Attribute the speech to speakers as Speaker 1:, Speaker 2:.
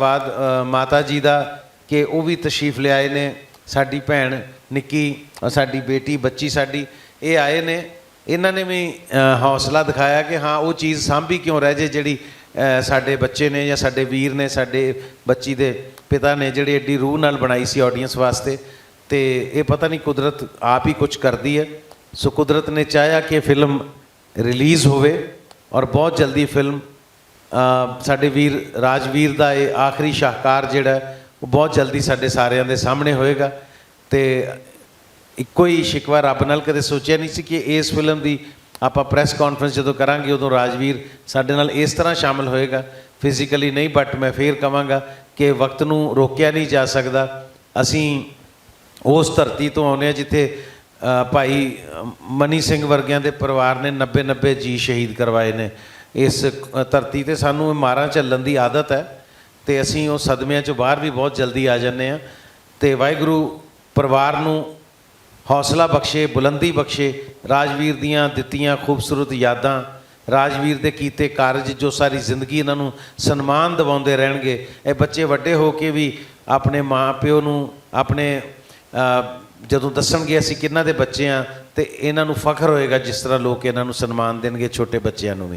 Speaker 1: ਬਾਅਦ ਮਾਤਾ ਜੀ ਦਾ ਕਿ ਉਹ ਵੀ ਤਸ਼ਰੀਫ ਲਿਆਏ ਨੇ। ਸਾਡੀ ਭੈਣ ਨਿੱਕੀ ਅ, ਸਾਡੀ ਬੇਟੀ ਬੱਚੀ ਸਾਡੀ ਇਹ ਆਏ ਨੇ। ਇਹਨਾਂ ਨੇ ਵੀ ਹੌਸਲਾ ਦਿਖਾਇਆ ਕਿ ਹਾਂ ਉਹ ਚੀਜ਼ ਸਾਂਭੀ ਕਿਉਂ ਰਹਿ ਜੇ ਜਿਹੜੀ ਸਾਡੇ ਬੱਚੇ ਨੇ ਜਾਂ ਸਾਡੇ ਵੀਰ ਨੇ ਸਾਡੇ ਬੱਚੀ ਦੇ ਪਿਤਾ ਨੇ ਜਿਹੜੀ ਐਡੀ ਰੂਹ ਨਾਲ ਬਣਾਈ ਸੀ ਆਡੀਅנס ਵਾਸਤੇ। ਤੇ ਇਹ ਪਤਾ ਨਹੀਂ ਕੁਦਰਤ ਆਪ ਹੀ ਕੁਝ ਕਰਦੀ ਹੈ। ਸੋ ਕੁਦਰਤ ਨੇ ਚਾਹਿਆ ਕਿ ਫਿਲਮ ਰਿਲੀਜ਼ ਹੋਵੇ ਔਰ ਬਹੁਤ ਜਲਦੀ ਫਿਲਮ ਸਾਡੇ ਵੀਰ ਰਾਜਵੀਰ ਦਾ ਇਹ ਆਖਰੀ ਸ਼ਾਹਕਾਰ ਜਿਹੜਾ ਉਹ ਬਹੁਤ ਜਲਦੀ ਸਾਡੇ ਸਾਰਿਆਂ ਦੇ ਸਾਹਮਣੇ ਹੋਏਗਾ ਤੇ ਇੱਕੋ ਹੀ ਸ਼ਿਕਵਾ ਰੱਬ ਨਾਲ ਕਦੇ ਸੋਚਿਆ ਨਹੀਂ ਸੀ ਕਿ ਇਸ ਫਿਲਮ ਦੀ ਆਪਾਂ ਪ੍ਰੈਸ ਕਾਨਫਰੰਸ ਜਦੋਂ ਕਰਾਂਗੇ, ਉਦੋਂ ਰਾਜਵੀਰ ਸਾਡੇ ਨਾਲ ਇਸ ਤਰ੍ਹਾਂ ਸ਼ਾਮਲ ਹੋਏਗਾ। ਫਿਜ਼ੀਕਲੀ ਨਹੀਂ ਬਟ ਮੈਂ ਫੇਰ ਕਵਾਂਗਾ ਕਿ ਵਕਤ ਨੂੰ ਰੋਕਿਆ ਨਹੀਂ ਜਾ ਸਕਦਾ। ਅਸੀਂ ਉਸ ਧਰਤੀ ਤੋਂ ਆਉਂਦੇ ਹਾਂ ਜਿੱਥੇ ਭਾਈ ਮਨੀ ਸਿੰਘ ਵਰਗਿਆਂ ਦੇ ਪਰਿਵਾਰ ਨੇ 90 90 ਜੀ ਸ਼ਹੀਦ ਕਰਵਾਏ ਨੇ। ਇਸ ਧਰਤੀ ਤੇ ਸਾਨੂੰ ਇਹ ਮਾਰਾਂ ਚੱਲਣ ਦੀ ਆਦਤ ਹੈ ਤੇ ਅਸੀਂ ਉਹ ਸਦਮਿਆਂ ਚੋਂ ਬਾਹਰ ਵੀ ਬਹੁਤ ਜਲਦੀ ਆ ਜਾਂਦੇ ਆ ਤੇ ਵਾਹਿਗੁਰੂ ਪਰਿਵਾਰ ਨੂੰ ਹੌਸਲਾ ਬਖਸ਼ੇ, ਬੁਲੰਦੀ ਬਖਸ਼ੇ, ਰਾਜਵੀਰ ਦੀਆਂ ਦਿੱਤੀਆਂ ਖੂਬਸੂਰਤ ਯਾਦਾਂ, ਰਾਜਵੀਰ ਦੇ ਕੀਤੇ ਕਾਰਜ ਜੋ ਸਾਰੀ ਜ਼ਿੰਦਗੀ ਇਹਨਾਂ ਨੂੰ ਸਨਮਾਨ ਦਿਵਾਉਂਦੇ ਰਹਿਣਗੇ। ਇਹ ਬੱਚੇ ਵੱਡੇ ਹੋ ਕੇ ਵੀ ਆਪਣੇ ਮਾਂ ਪਿਓ ਨੂੰ, ਆਪਣੇ ਜਦੋਂ ਦੱਸਣਗੇ ਅਸੀਂ ਕਿਹਨਾਂ ਦੇ ਬੱਚੇ ਆ ਤੇ ਇਹਨਾਂ ਨੂੰ ਫਖਰ ਹੋਏਗਾ ਜਿਸ ਤਰ੍ਹਾਂ ਲੋਕ ਇਹਨਾਂ ਨੂੰ ਸਨਮਾਨ ਦੇਣਗੇ ਛੋਟੇ ਬੱਚਿਆਂ ਨੂੰ ਵੀ।